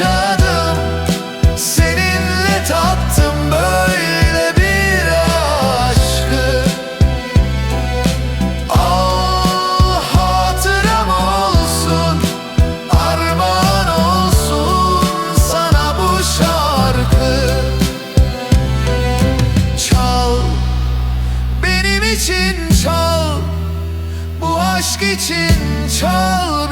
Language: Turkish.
yaşadım. Seninle tattım böyle bir aşkı. Al hatıram olsun Armağan olsun sana bu şarkı. Çal benim için çal Bu aşk için çal.